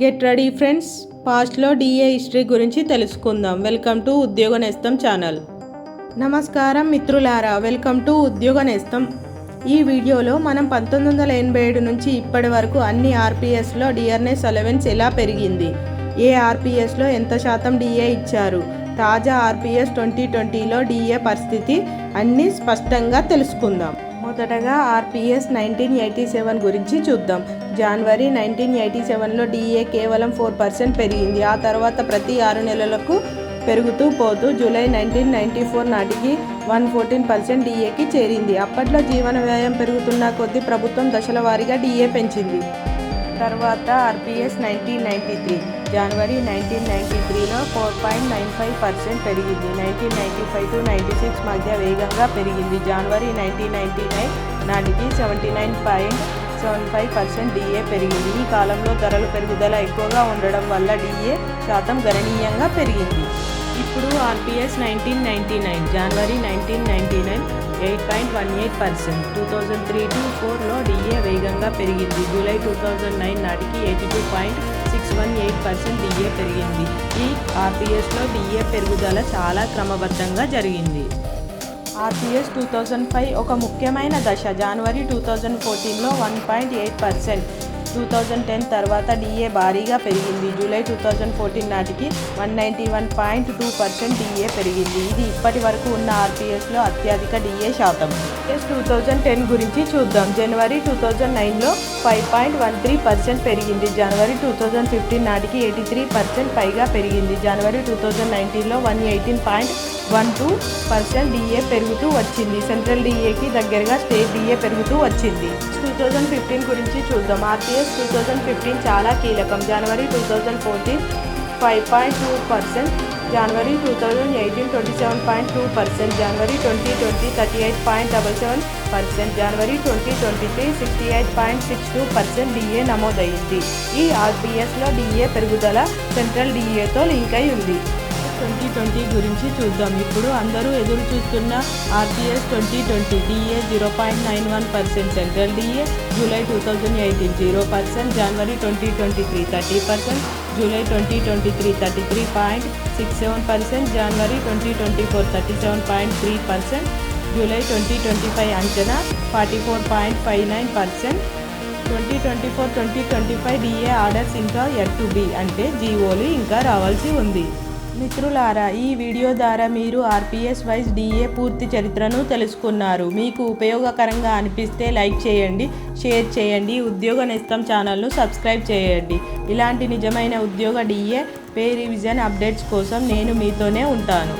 Get ready friends పాస్ట్లో DA history గురించి తెలుసుకుందాం. వెల్కమ్ టు ఉద్యోగ నేస్తం ఛానల్ నమస్కారం మిత్రులారా. వెల్కమ్ టు ఉద్యోగ నేస్తం ఈ వీడియోలో మనం పంతొమ్మిది వందల ఎనభై ఏడు నుంచి ఇప్పటి వరకు అన్ని ఆర్పిఎస్లో డిఆర్ఎస్ అలవెన్స్ ఎలా పెరిగింది? ఏ ఆర్పిఎస్లో ఎంత శాతం డిఏ ఇచ్చారు? తాజా ఆర్పిఎస్ ట్వంటీ ట్వంటీలో డిఏ పరిస్థితి అన్నీ స్పష్టంగా తెలుసుకుందాం. మొదటగా ఆర్పిఎస్ నైన్టీన్ ఎయిటీ సెవెన్ గురించి చూద్దాం. జనవరి నైన్టీన్ ఎయిటీ సెవెన్లో డిఏ కేవలం ఫోర్ పర్సెంట్ పెరిగింది. ఆ తర్వాత ప్రతి ఆరు నెలలకు పెరుగుతూ పోతూ జూలై నైన్టీన్ నైంటీ ఫోర్ నాటికి వన్ ఫోర్టీన్ పర్సెంట్ డిఏకి చేరింది. అప్పట్లో జీవన వ్యయం పెరుగుతున్న కొద్దీ ప్రభుత్వం దశల వారీగా డిఏ పెంచింది. తర్వాత ఆర్పిఎస్ నైన్టీన్ నైంటీ త్రీ. జనవరి నైన్టీన్ నైంటీ త్రీలో four point nine five percent పెరిగింది. Nineteen ninety five to ninety six మధ్య వేగంగా పెరిగింది. జనవరి నైన్టీన్ నైంటీ నైన్ నాటికి seventy nine point seven five percent DA పెరిగింది. ఈ కాలంలో ధరలు పెరుగుదల ఎక్కువగా ఉండడం వల్ల డిఏ శాతం గణనీయంగా పెరిగింది. ఇప్పుడు RPS nineteen ninety nine January nineteen ninety nine eight point one eight percent two thousand three to ఫోర్లో డిఏ వేగంగా పెరిగింది. జూలై టూ థౌజండ్ నైన్ నాటికి eighty two point six one eight percent DA పెరిగింది. ఈ ఆర్పిఎస్లో డిఏ పెరుగుదల చాలా క్రమబద్ధంగా జరిగింది. ఆర్పిఎస్ టూ థౌజండ్ ఫైవ్ ఒక ముఖ్యమైన దశ. జనవరి టూ థౌజండ్ ఫోర్టీన్లో one point eight percent two thousand ten తర్వాత డిఏ భారీగా పెరిగింది. జూలై టూ థౌజండ్ ఫోర్టీన్ నాటికి one ninety one point two percent DA పెరిగింది. ఇది ఇప్పటి వరకు ఉన్న ఆర్పిఎస్లో అత్యధిక డిఏ శాతం. ఎస్ టూ థౌజండ్ టెన్ గురించి చూద్దాం. జనవరి టూ థౌజండ్ నైన్లో five point one three percent పెరిగింది. జనవరి టూ థౌజండ్ ఫిఫ్టీన్ నాటికి ఎయిటీ త్రీ పర్సెంట్ పైగా పెరిగింది. జనవరి టూ థౌజండ్ నైన్టీన్లో one eighteen point one two percent DA పెరుగుతూ వచ్చింది. సెంట్రల్ డిఏకి దగ్గరగా స్టేట్ డిఏ పెరుగుతూ వచ్చింది. టూ థౌజండ్ ఫిఫ్టీన్ గురించి చూద్దాం. ఆర్పిఎస్ టూ థౌజండ్ ఫిఫ్టీన్ చాలా కీలకం. జనవరి two thousand fourteen five point two percent జనవరి two thousand eighteen twenty seven point two percent జనవరి twenty twenty thirty eight point double seven percent జనవరి twenty twenty three sixty eight point six two percent DA నమోదైంది ఈ ఆర్బీఎస్లో DA పెరుగుదల central డిఏతో link అయి ఉంది. Twenty twenty గురించి చూద్దాం. ఇప్పుడు అందరూ ఎదురు చూస్తున్న RTS twenty twenty DA zero point nine one percent central DA July two thousand eighteen zero percent జనవరి twenty twenty three thirty percent July twenty twenty three thirty three point six seven percent జనవరి twenty twenty four thirty seven point three percent July twenty twenty five అంచనా forty four point five nine percent twenty twenty four twenty twenty five DA orders ఇంకా yet to be అంటే జీవోలు ఇంకా రావాల్సి ఉంది. మిత్రులారా ఈ video ద్వారా మీరు ఆర్పిఎస్ వైజ్ డిఏ పూర్తి చరిత్రను తెలుసుకున్నారు. మీకు ఉపయోగకరంగా అనిపిస్తే లైక్ చేయండి షేర్ చేయండి ఉద్యోగ నిస్తం ఛానల్ను సబ్స్క్రైబ్ చేయండి. ఇలాంటి నిజమైన ఉద్యోగ డిఏ పే రివిజన్ అప్డేట్స్ కోసం నేను మీతోనే ఉంటాను.